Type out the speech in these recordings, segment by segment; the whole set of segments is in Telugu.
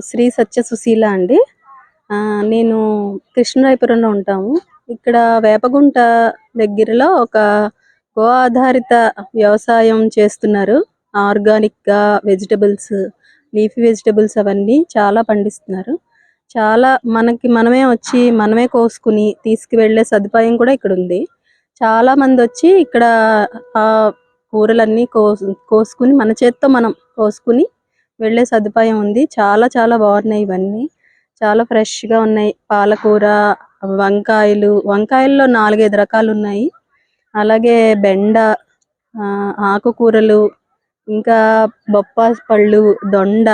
శ్రీ సత్య సుశీల అండి. ఆ, నేను కృష్ణరాయపురంలో ఉంటాము. ఇక్కడ వేపగుంట దగ్గరలో ఒక గో ఆధారిత వ్యవసాయం చేస్తున్నారు. ఆర్గానిక్గా వెజిటబుల్స్ లీఫీ వెజిటబుల్స్ అవన్నీ చాలా పండిస్తున్నారు. చాలా మనకి మనమే వచ్చి మనమే కోసుకుని తీసుకువెళ్ళే సదుపాయం కూడా ఇక్కడ ఉంది. చాలా మంది వచ్చి ఇక్కడ ఆ కూరలన్నీ కోసు కోసుకుని మన చేత్తో మనం కోసుకుని వెళ్ళే సదుపాయం ఉంది. చాలా చాలా బాగున్నాయి ఇవన్నీ. చాలా ఫ్రెష్గా ఉన్నాయి. పాలకూర వంకాయలు వంకాయల్లో నాలుగైదు రకాలు ఉన్నాయి. అలాగే బెండ ఆ, ఆకుకూరలు ఇంకా బొప్పాసి పళ్ళు దొండ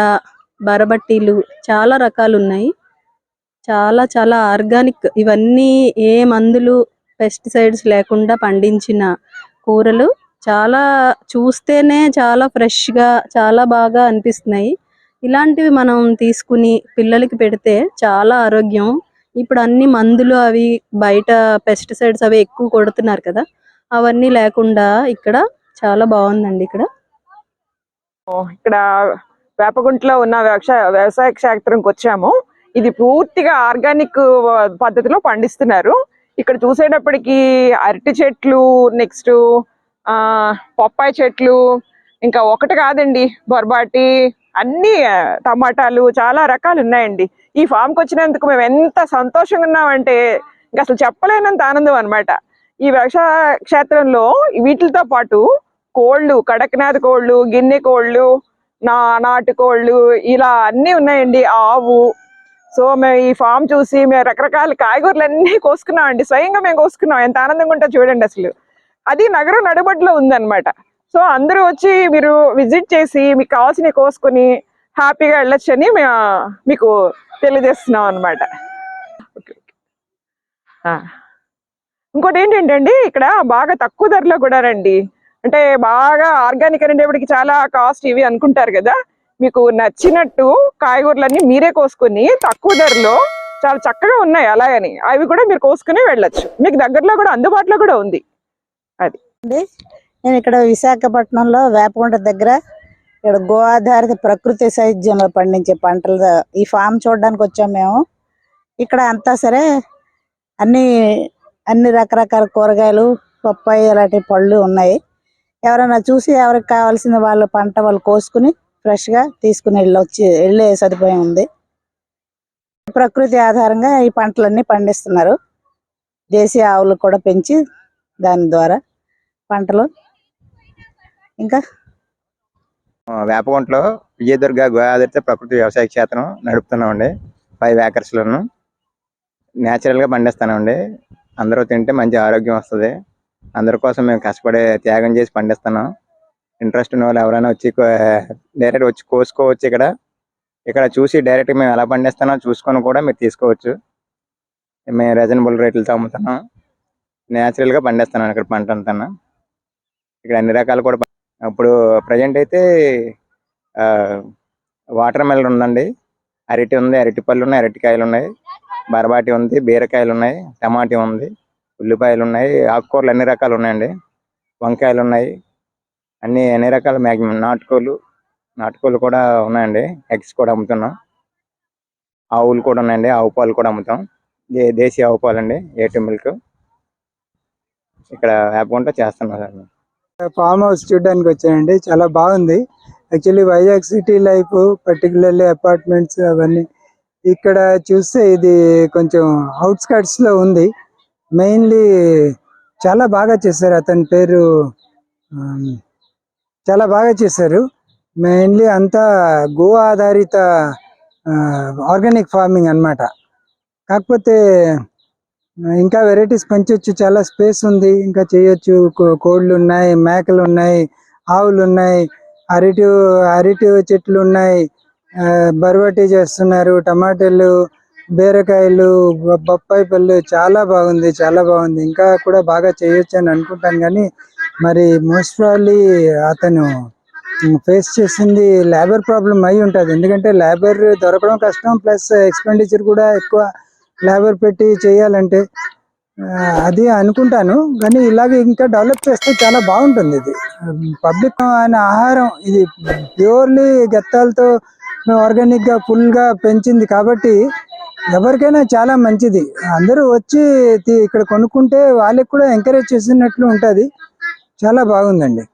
బరబట్టీలు చాలా రకాలు ఉన్నాయి. చాలా చాలా ఆర్గానిక్. ఇవన్నీ ఏ మందులు పెస్టిసైడ్స్ లేకుండా పండించిన కూరలు చాలా చూస్తేనే చాలా ఫ్రెష్గా చాలా బాగా అనిపిస్తున్నాయి. ఇలాంటివి మనం తీసుకుని పిల్లలకి పెడితే చాలా ఆరోగ్యం. ఇప్పుడు అన్ని మందులు అవి బయట పెస్టిసైడ్స్ అవి ఎక్కువ కొడుతున్నారు కదా అవన్నీ లేకుండా ఇక్కడ చాలా బాగుందండి ఇక్కడ. ఇక్కడ వేపగుంటలో ఉన్న వ్యవసాయ వ్యవసాయ క్షేత్రంకి వచ్చాము. ఇది పూర్తిగా ఆర్గానిక్ పద్ధతిలో పండిస్తున్నారు. ఇక్కడ చూసేటప్పటికి అరటి చెట్లు నెక్స్ట్ పప్పాయి చెట్లు ఇంకా ఒకటి కాదండి బొర్బాటి అన్ని టమాటాలు చాలా రకాలు ఉన్నాయండి. ఈ ఫామ్కి వచ్చినందుకు మేము ఎంత సంతోషంగా ఉన్నామంటే ఇంకా అసలు చెప్పలేనంత ఆనందం అన్నమాట. ఈ వ్యవసాయ క్షేత్రంలో వీటితో పాటు కోళ్ళు కడక్నాథ్ కోళ్ళు గిన్నె కోళ్ళు నా నాటు కోళ్ళు ఇలా అన్నీ ఉన్నాయండి ఆవు. సో మేము ఈ ఫామ్ చూసి మేము రకరకాల కాయగూరలు అన్నీ కోసుకున్నామండి. స్వయంగా మేము కోసుకున్నాం. ఎంత ఆనందంగా ఉంటుందో చూడండి అసలు. అది నగరం నడుబడిలో ఉందన్నమాట. సో అందరూ వచ్చి మీరు విజిట్ చేసి మీకు కావాల్సినవి కోసుకొని హ్యాపీగా వెళ్ళొచ్చని మేము మీకు తెలియజేస్తున్నాం అనమాట ఇంకోటి ఏంటంటే ఇక్కడ బాగా తక్కువ ధరలో కూడా రండి. అంటే బాగా ఆర్గానిక్ అనేటప్పటికి చాలా కాస్ట్ ఇవి అనుకుంటారు కదా. మీకు నచ్చినట్టు కాయగూరలన్నీ మీరే కోసుకొని తక్కువ ధరలో చాలా చక్కగా ఉన్నాయి అలాగని. అవి కూడా మీరు కోసుకుని వెళ్ళొచ్చు. మీకు దగ్గరలో కూడా అందుబాటులో కూడా ఉంది. అండి నేను ఇక్కడ విశాఖపట్నంలో వేపగుంట దగ్గర ఇక్కడ గో ఆధారిత ప్రకృతి సాహిత్యంలో పండించే పంటలు ఈ ఫామ్ చూడడానికి వచ్చాం మేము. ఇక్కడ అంతా సరే అన్ని అన్ని రకరకాల కూరగాయలు పప్పాయి అలాంటి పళ్ళు ఉన్నాయి. ఎవరైనా చూసి ఎవరికి కావాల్సిన వాళ్ళ పంట వాళ్ళు కోసుకుని ఫ్రెష్గా గా తీసుకుని వెళ్ళొచ్చి వెళ్ళే సదుపాయం ఉంది. ప్రకృతి ఆధారంగా ఈ పంటలన్నీ పండిస్తున్నారు. దేశీయ ఆవులు కూడా పెంచి దాని ద్వారా పంటలు? ఇంకా? వేపగుంటలో విజయదుర్గ గోదావరిత ప్రకృతి వ్యవసాయ క్షేత్రం నడుపుతున్నామండి. ఫైవ్ ఏకర్స్లోను. న్యాచురల్గా పండిస్తానండి. అందరూ తింటే మంచి ఆరోగ్యం వస్తుంది. అందరి కోసం మేము కష్టపడి త్యాగం చేసి పండిస్తున్నాం. ఇంట్రెస్ట్ ఉన్న వాళ్ళు ఎవరైనా వచ్చి డైరెక్ట్ వచ్చి కోసుకోవచ్చు ఇక్కడ. ఇక్కడ చూసి డైరెక్ట్ మేము ఎలా పండిస్తానో చూసుకొని కూడా మీరు తీసుకోవచ్చు. మేము రీజనబుల్ రేట్లతో అమ్ముతున్నాం. న్యాచురల్గా పండిస్తున్నాను ఇక్కడ పంట అంతా ఇక్కడ అన్ని రకాలు కూడా ఇప్పుడు ప్రజెంట్ అయితే వాటర్ మెలన్ ఉందండి. అరటి ఉంది అరటి పళ్ళు ఉన్నాయి అరటికాయలు ఉన్నాయి. బరబాటి ఉంది బీరకాయలు ఉన్నాయి టమాటీ ఉంది ఉల్లిపాయలు ఉన్నాయి ఆకుకూరలు అన్ని రకాలు ఉన్నాయండి. వంకాయలు ఉన్నాయి. అన్ని అన్ని రకాల మ్యాక్సిమం నాటుకోళ్ళు నాటుకోళ్ళు కూడా ఉన్నాయండి. ఎగ్స్ కూడా అమ్ముతున్నాం. ఆవులు కూడా ఉన్నాయండి. ఆవు పాలు కూడా అమ్ముతాం. దే- దేశీయ ఆవు పాలు అండి ఏటీ మిల్క్. ఇక్కడ వేపకుంట చేస్తున్నాం సార్. మేము. ఫామ్ హౌస్ చూడడానికి వచ్చానండి. చాలా బాగుంది. Actually Vizag city life particularly apartments అవన్నీ ఇక్కడ చూస్తే ఇది కొంచెం అవుట్స్కట్స్లో ఉంది. మెయిన్లీ చాలా బాగా చేశారు అతని పేరు చాలా బాగా చేశారు. మెయిన్లీ అంతా గో ఆధారిత ఆర్గానిక్ ఫార్మింగ్ అన్నమాట. కాకపోతే ఇంకా వెరైటీస్ పెంచొచ్చు. చాలా స్పేస్ ఉంది. ఇంకా చేయొచ్చు. కో- కోళ్ళు ఉన్నాయి మేకలు ఉన్నాయి ఆవులు ఉన్నాయి అరటి అరటి చెట్లు ఉన్నాయి బరువటి చేస్తున్నారు టమాటాలు బీరకాయలు బొప్పాయి పళ్ళు చాలా బాగుంది. చాలా బాగుంది. ఇంకా కూడా బాగా చేయొచ్చు అని అనుకుంటాను కానీ మరి మోస్ట్ ప్రాబ్లీ అతను ఫేస్ చేసింది లేబర్ ప్రాబ్లం అయి ఉంటుంది. ఎందుకంటే లేబర్ దొరకడం కష్టం ప్లస్ ఎక్స్పెండిచర్ కూడా ఎక్కువ లేబర్ పెట్టి చేయాలంటే అది అనుకుంటాను. కానీ ఇలాగే ఇంకా డెవలప్ చేస్తే చాలా బాగుంటుంది ఇది. పబ్లిక్ అనే ఆహారం ఇది ప్యూర్లీ గెత్తాలతో ఆర్గానిక్గా పెంచింది కాబట్టి ఎవరికైనా చాలా మంచిది. అందరూ వచ్చి ఇక్కడ కొనుక్కుంటే వాళ్ళకి కూడా ఎంకరేజ్ చేసినట్లు ఉంటుంది. చాలా బాగుందండి.